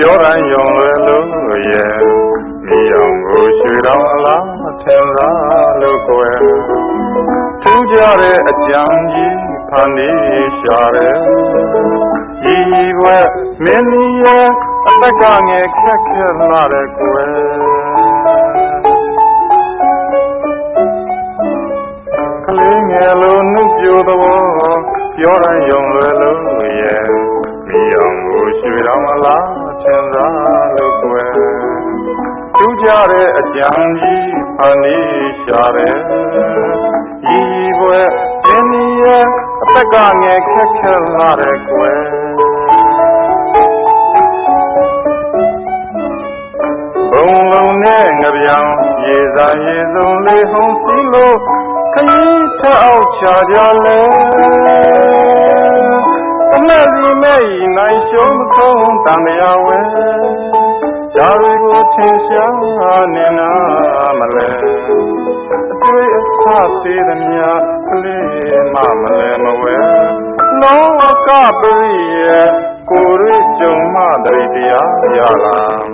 ပြောတိုင်းယုံလွယ်လို့ရဲ့မိအောင်ကိုရွှေတော်အလားထင်သာလို့ကွယ်ထူးကြတဲ့အကြံကြီးဖန်နေရှာတယ်ဤဘွယ်မင်းကြီးရဲ့အသက်ကငယ်ခက်ခက်လာတဲ့ကွယ်ကလေးငယ်လိုနှုတ်ပြသဘောပြောတိုင်းယုံလွယ်လို့ရဲ့မိအောင်ကိုရွှေတော်မလား ထင်သာလို့ကွယ်ထူးကြတဲ့အကြံကြီးဖန်နေရှာတယ်ဤဘွယ်မင်းကြီးရဲ့အသက်ကငယ်ခက်ခက်လာတဲ့ကွယ်ဘုံလုံးနဲ့ငပြောင်ရေစာရေစုံလေးဟုံးစီလို့ခရီးထအောက်ချကြလဲ ရှုံးမဆုံးတန်မြာဝဲဓာရီကိုထင်ရှားနေနာမလဲအတွေ့အဆသေးသည်များကလေးမမလဲမဝဲလောကပရိယေကိုရိကြုံမတရိတရားရလား